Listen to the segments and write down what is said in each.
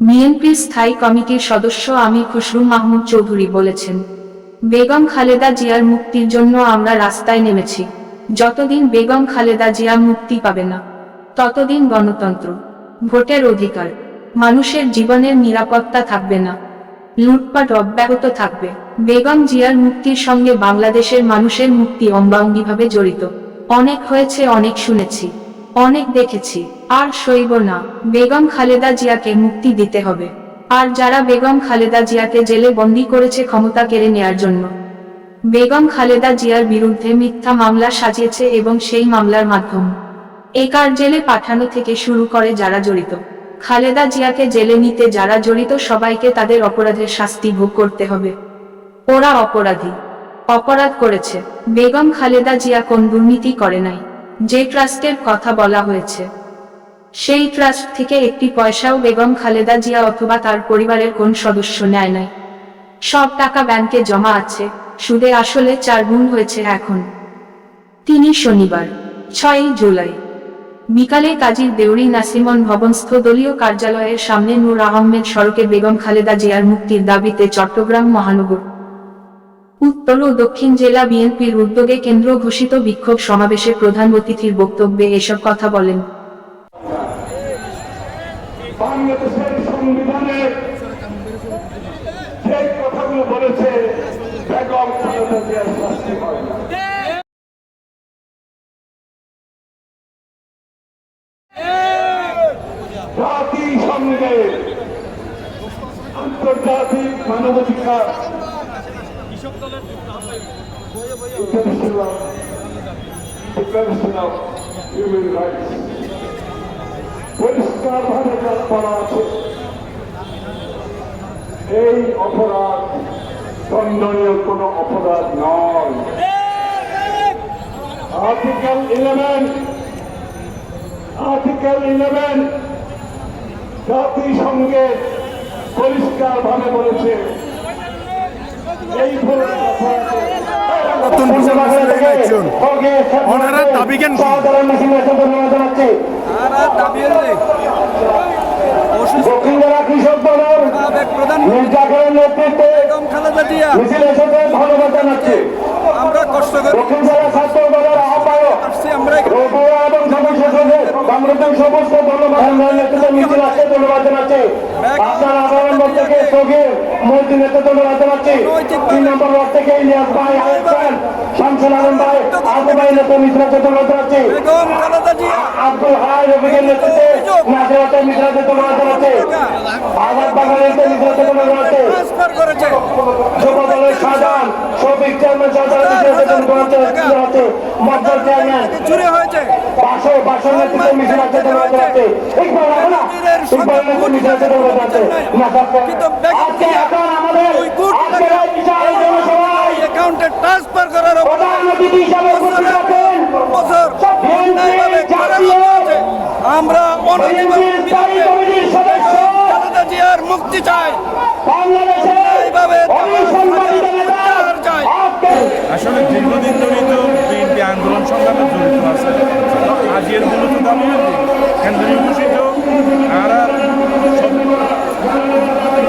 বিএনপির স্থায়ী কমিটির সদস্য আমির খুসরু মাহমুদ চৌধুরী বলেছেন, বেগম খালেদা জিয়ার মুক্তির জন্য আমরা রাস্তায় নেমেছি। যতদিন বেগম খালেদা জিয়া মুক্তি পাবে না, ততদিন গণতন্ত্র, ভোটের অধিকার, মানুষের জীবনের নিরাপত্তা থাকবে না, লুটপাট অব্যাহত থাকবে। বেগম জিয়ার মুক্তির সঙ্গে বাংলাদেশের মানুষের মুক্তি অঙ্গাঙ্গিভাবে জড়িত। অনেক হয়েছে, অনেক শুনেছি। অনেক দেখেছি, আর সইব না। বেগম খালেদা জিয়াকে মুক্তি দিতে হবে। আর যারা বেগম খালেদা জিয়াকে জেলে বন্দি করেছে ক্ষমতা কেড়ে নেয়ার জন্য। বেগম খালেদা জিয়ার বিরুদ্ধে মিথ্যা মামলা সাজিয়েছে এবং সেই মামলার মাধ্যম। একার জেলে পাঠানো থেকে শুরু করে যারা জড়িত। খালেদা জিয়াকে জেলে নিতে যারা জড়িত সবাইকে তাদের অপরাধের শাস্তি ভোগ করতে হবে। ওরা অপরাধী। অপরাধ করেছে। বেগম খালেদা জিয়া কোন দুর্নীতি করে নাই। যে ট্রাস্টের কথা বলা হয়েছে। সেই ট্রাস্ট থেকে একটি পয়সাও বেগম খালেদা জিয়া অথবা তার পরিবারের কোন সদস্য নেয় নাই। সব টাকা ব্যাংকে জমা আছে, সুদে আসলে চার গুণ হয়েছে এখন। তিনি শনিবার, ছয়ই জুলাই, বিকালে কাজীর দেউরি নাসিমন ভবনস্থ দলীয় কার্যালয়ের সামনে নূর আহমেদ সড়কে বেগম খালেদা জিয়ার মুক্তির দাবিতে চট্টগ্রাম মহানগর উত্তর ও দক্ষিণ জেলা বিএনপির উদ্যোগে কেন্দ্র ঘোষিত বিক্ষোভ সমাবেশে প্রধান অতিথির বক্তব্যে এসব কথা বলেন। বাংলাদেশের সংবিধানে যে কথাগুলো বলেছে, বেগম খালেদা জিয়ার শাস্তি হয় না। জাতিসংঘে আন্তর্জাতিক মানবাধিকার international declaration of human rights পরিষ্কার ভাবে বলা আছে এই অপরাধ দণ্ডনীয় কোন অপরাধ নয় আর্টিকেল ইলেভেন আর্টিকেল ইলেভেন জাতিসংঘে পরিষ্কার ভাবে বলেছে ওনারা দাবি কেন? কি? সাধারণ মুসলিমের ধন্যবাদ জানাচ্ছি দক্ষিণ জেলা কৃষক দলের মির্জাফরের নেতৃত্বে বেগম খালেদা জিয়া। মিছিল এসেছে ধন্যবাদ জানাচ্ছি আমরা কষ্ট করে দক্ষিণ জেলা ছাত্র দলের আহ্বায়ক বাংলাদেশ সমস্ত ধন্যবাদ আসছে ধন্যবাদ জানাচ্ছি। আপনার বোর্ড থেকে সগির মন্ত্রী নেতৃত্বে ধন্যবাদ জানাচ্ছি। তিন নম্বর ওয়ার্ড থেকে ইলিয়াস ভাই খান শামসুল আলম ভাই আলতে ভাই মিছিল আসছে ধন্যবাদ জানাচ্ছি। আব্দুল হাই রফিকের নেতৃত্বে ধন্যবাদ জানাচ্ছি। ধন্যবাদ জানাচ্ছি। যুব দলের সাজান শফিক চেয়ারম্যান সাজান আছে মজ্জল চেয়ারম্যান। চুরি হয়েছে। বাসো বাসো নেতৃত্বে মিছিল আছে ধন্যবাদ জানাচ্ছি ইকবাল রাখো ইকবাল নেতৃত্বে মিছিল আছে ধন্যবাদ জানাচ্ছি আজকে এখন আমাদের আজকে বিশাল জনসভায় অ্যাকাউন্টে ট্রান্সফার করার প্রধান অতিথি হিসাবে উপস্থিত আছেন বছর অন্যায়ভাবে করানো হয়েছে। আমরা অনতিভাবে কমিটির সদস্য। জিয়ার মুক্তি চাই বাংলাদেশের আসলে দীর্ঘদিন ধরেই তো বিএনপি আন্দোলন সংগ্রামে জড়িত আছে। তো আজকের মূলত দাবি কেন্দ্রীয় ঘোষিত আর আর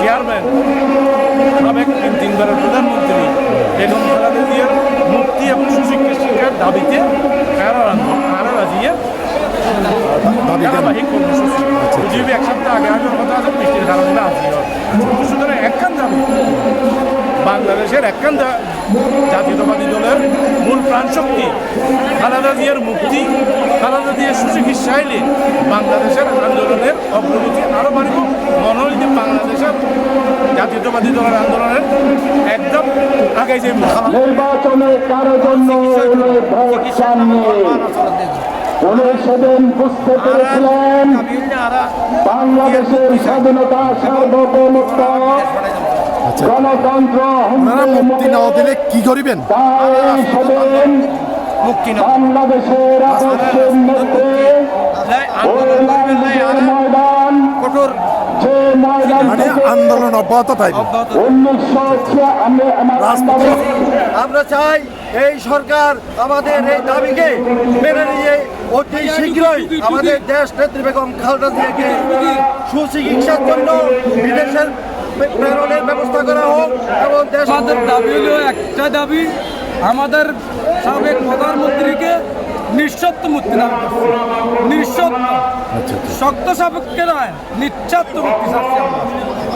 চেয়ারম্যান সাবেক তিন তিনবারের প্রধানমন্ত্রী বেগম খালেদা জিয়ার মুক্তি এবং সুশিক্ষা শিক্ষার দাবিতে কারা রাজিয়ে ধারাবাহিক কর্মসূচি। যদি এক সপ্তাহ আগে আগের কথা আছে বৃষ্টির কারণে আজি সুতরাং একখান দাবি বাংলাদেশের একখান জাতীয়তাবাদী দলের মূল প্রাণশক্তি খালেদা জিয়ার মুক্তি খালেদা জিয়ার সুচিকিৎসা এলে বাংলাদেশের আন্দোলনের অগ্রগতি আরও বাড়িব মনে হয় যে বাংলাদেশের জাতীয়তাবাদী দলের আন্দোলনের একদম আগে যে নির্বাচনে কারও জন্য উনি ভোট সেদিন বুঝতে পেরেছিলেন বাংলাদেশের স্বাধীনতা সার্বভৌমত্ব গণতন্ত্র ওনারা হুমকির মুক্তি না দিলে কি করিবেন? মুক্তি বাংলাদেশের কঠোর। মানে আন্দোলন অব্যাহত থাকবে। আমরা চাই এই সরকার আমাদের এই দাবিকে মেনে নিয়ে অতি শীঘ্রই আমাদের দেশ নেত্রী বেগম খালেদা জিয়াকে সুচিকিৎসার জন্য বিদেশের প্রেরণের ব্যবস্থা করা হোক এবং আমাদের দাবি হলো একটা দাবি আমাদের সাবেক প্রধানমন্ত্রীকে নিঃশব্দ মুক্তি করছি। নিঃশব্দ। শক্ত সাপেক্ষে নয় নিঃস্বার্থ মুক্তি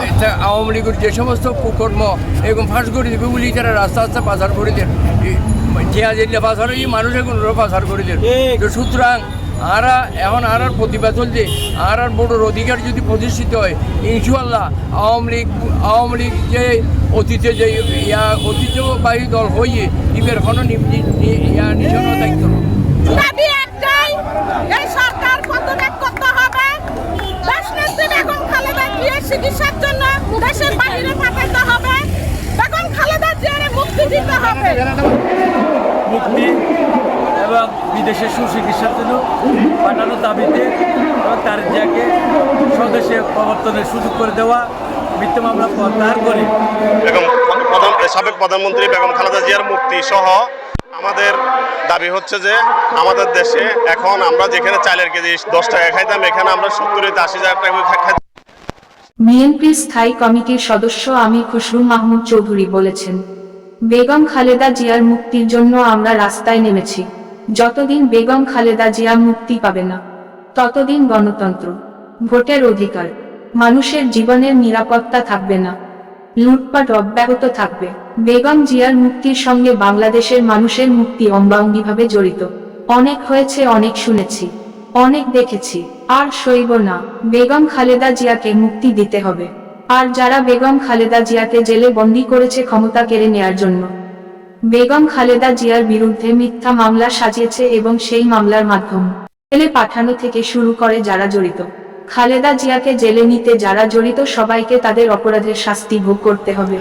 এটা আওয়ামী লীগের যে সমস্ত কুকর্ম এরকম ফাঁস করে দেবে বলি তারা রাস্তা রাস্তা পাচার করে দেন টিয়া যেটা পাচার এই মানুষের কোনো পাচার করে দেন সুতরাং আরা এখন আর আর প্রতিবাদ চলছে। আর আর বড়োর অধিকার যদি প্রতিষ্ঠিত হয় ইনশাল্লাহ আওয়ামী লীগ আওয়ামী লীগ যে অতীতে যে ইয়া ঐতিহ্যবাহী দল হয়ে ইবের কোনো ইয়া নিশানো দায়িত্ব চিকিৎসার জন্য দেশের বাইরে পাঠাতে হবে। বেগম খালেদা জিয়ার মুক্তি দিতে হবে। মুক্তি এবং বিদেশে সুচিকিৎসার জন্য পাঠানোর দাবিতে এবং তার জায়গাকে স্বদেশে প্রবর্তনের সুযোগ করে দেওয়া মিথ্যা মামলা প্রত্যাহার করে। সাবেক প্রধানমন্ত্রী বেগম খালেদা জিয়ার মুক্তি সহ আমাদের দাবি হচ্ছে যে আমাদের দেশে এখন আমরা যেখানে চালের কেজি দশ টাকা খাইতাম এখানে আমরা সত্তর আশি হাজার টাকা করে খাই বিএনপির স্থায়ী কমিটির সদস্য আমির খুসরু মাহমুদ চৌধুরী বলেছেন বেগম খালেদা জিয়ার মুক্তির জন্য আমরা রাস্তায় নেমেছি। যতদিন বেগম খালেদা জিয়া মুক্তি পাবে না, ততদিন গণতন্ত্র, ভোটের অধিকার, মানুষের জীবনের নিরাপত্তা থাকবে না, লুটপাট অব্যাহত থাকবে। বেগম জিয়ার মুক্তির সঙ্গে বাংলাদেশের মানুষের মুক্তি অঙ্গাঙ্গিভাবে জড়িত। অনেক হয়েছে, অনেক শুনেছি, অনেক দেখেছি। আর সইব না, বেগম খালেদা জিয়াকে মুক্তি দিতে হবে। আর যারা বেগম খালেদা জিয়াকে জেলে বন্দি করেছে ক্ষমতা কেড়ে নেয়ার জন্য বেগম খালেদা জিয়ার বিরুদ্ধে মিথ্যা মামলা সাজিয়েছে এবং সেই মামলার মাধ্যম জেলে পাঠানো থেকে শুরু করে যারা জড়িত। খালেদা জিয়াকে জেলে নিতে যারা জড়িত সবাইকে তাদের অপরাধের শাস্তি ভোগ করতে হবে।